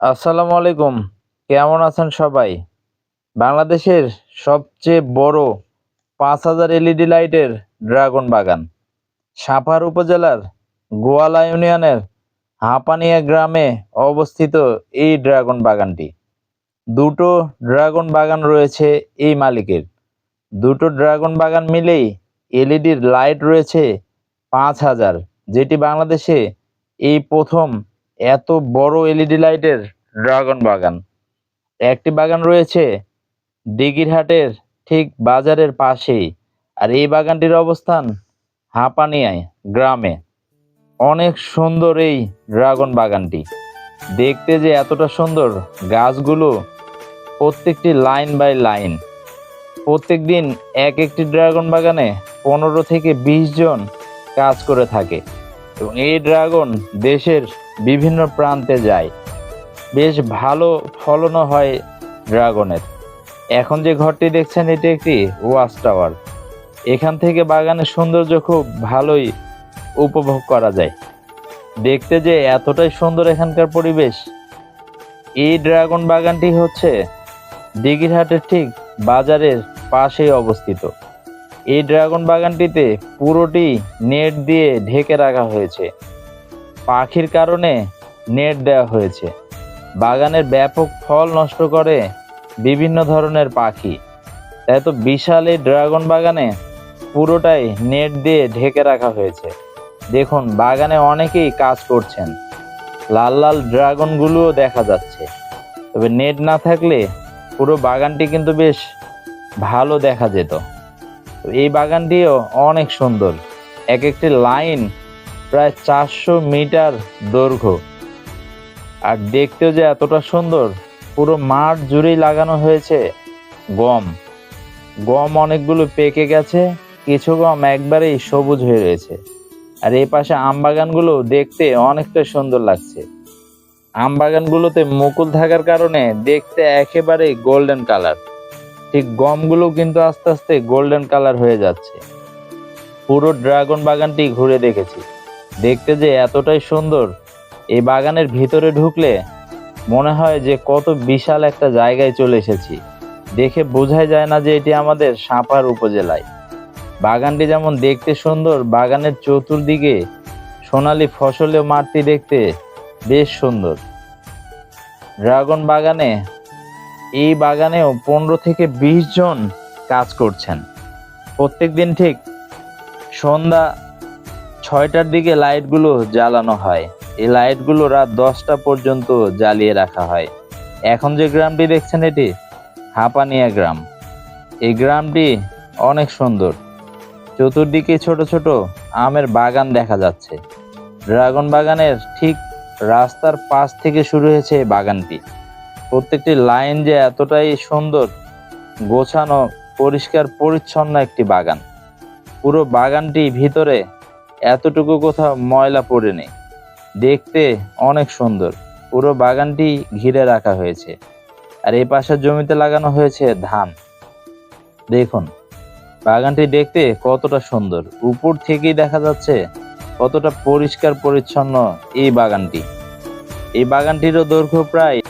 আসসালামু আলাইকুম। কেমন আছেন সবাই? বাংলাদেশের সবচেয়ে বড় পাঁচ হাজার এলইডি লাইটের ড্রাগন বাগান। সাপাহার উপজেলার গোয়ালা ইউনিয়নের হাঁপানিয়া গ্রামে অবস্থিত এই ড্রাগন বাগানটি। দুটো ড্রাগন বাগান রয়েছে এই মালিকের। দুটো ড্রাগন বাগান মিলেই এলইডির লাইট রয়েছে পাঁচ হাজার, যেটি বাংলাদেশে এই প্রথম এত বড় এলইডি লাইটের ড্রাগন বাগান। একটি বাগান রয়েছে দিঘিরহাটের ঠিক বাজারের পাশেই। আর এই বাগানটির অবস্থান হাঁপানিয়ায় গ্রামে। অনেক সুন্দর এই ড্রাগন বাগানটি। দেখতে যে এতটা সুন্দর, গাছগুলো প্রত্যেকটি লাইন বাই লাইন। প্রত্যেক দিন এক একটি ড্রাগন বাগানে পনেরো থেকে বিশ জন কাজ করে থাকে। এবং এই ড্রাগন দেশের বিভিন্ন প্রান্তে যায়। বেশ ভালো ফলনও হয় ড্রাগনের। এখন যে ঘরটি দেখছেন, এটি একটি ওয়াচ টাওয়ার। এখান থেকে বাগানের সৌন্দর্য খুব ভালোই উপভোগ করা যায়। দেখতে যে এতটাই সুন্দর এখানকার পরিবেশ। এই ড্রাগন বাগানটি হচ্ছে দিঘিরহাটের ঠিক বাজারের পাশেই অবস্থিত। এই ড্রাগন বাগানটিতে পুরোটি নেট দিয়ে ঢেকে রাখা হয়েছে। পাখির কারণে নেট দেওয়া হয়েছে। বাগানের ব্যাপক ফল নষ্ট করে বিভিন্ন ধরনের পাখি। তাই তো বিশাল এই ড্রাগন বাগানে পুরোটাই নেট দিয়ে ঢেকে রাখা হয়েছে। দেখুন, বাগানে অনেকেই কাজ করছেন। লাল লাল ড্রাগনগুলোও দেখা যাচ্ছে। তবে নেট না থাকলে পুরো বাগানটি কিন্তু বেশ ভালো দেখা যেত। এই বাগানটিও অনেক সুন্দর। এক একটি লাইন প্রায় চারশো মিটার দৈর্ঘ্য। আর দেখতেও যে এতটা সুন্দর, পুরো মাঠ জুড়েই লাগানো হয়েছে গম। গম অনেকগুলো পেকে গেছে, কিছু গম একবারেই সবুজ হয়ে রয়েছে। আর এই পাশে আম বাগানগুলো দেখতে অনেকটা সুন্দর লাগছে। আম বাগানগুলোতে মুকুল থাকার কারণে দেখতে একেবারেই গোল্ডেন কালার ঠিক গমগুলো কিন্তু আস্তে আস্তে গোল্ডেন কালার হয়ে যাচ্ছে। পুরো ড্রাগন বাগানটি ঘুরে দেখেছি। দেখতে যে এতটাই সুন্দর এই বাগানের ভিতরে ঢুকলে মনে হয় যে কত বিশাল একটা জায়গায় চলে এসেছি। দেখে বোঝাই যায় না যে এটি আমাদের সাঁপার উপজেলায়। বাগানটি যেমন দেখতে সুন্দর, বাগানের চতুর্দিকে সোনালি ফসলে মাঠটি দেখতে বেশ সুন্দর। ড্রাগন বাগানে, এই বাগানেও পনেরো থেকে বিশ জন কাজ করছেন। প্রত্যেক দিন ঠিক সন্ধ্যা ছয়টার দিকে লাইটগুলো জ্বালানো হয়। এই লাইটগুলো রাত দশটা পর্যন্ত জ্বালিয়ে রাখা হয়। এখন যে গ্রামটি দেখছেন এটি? হাঁপানিয়া গ্রাম। এই গ্রামটি অনেক সুন্দর। চতুর্দিকে ছোট ছোট আমের বাগান দেখা যাচ্ছে। ড্রাগন বাগানের ঠিক রাস্তার পাশ থেকে শুরু হয়েছে এই বাগানটি। প্রত্যেকটি লাইন যে এতটাই সুন্দর, গোছানো, পরিষ্কার, পরিচ্ছন্ন একটি বাগান। পুরো বাগানটি ভিতরে এতটুকু কোথাও ময়লা পড়ে নেই। দেখতে অনেক সুন্দর। পুরো বাগানটি ঘিরে রাখা হয়েছে। আর এই পাশের জমিতে লাগানো হয়েছে ধান। দেখুন, বাগানটি দেখতে কতটা সুন্দর। উপর থেকেই দেখা যাচ্ছে কতটা পরিষ্কার পরিচ্ছন্ন এই বাগানটি। এই বাগানটিরও দৈর্ঘ্য প্রায়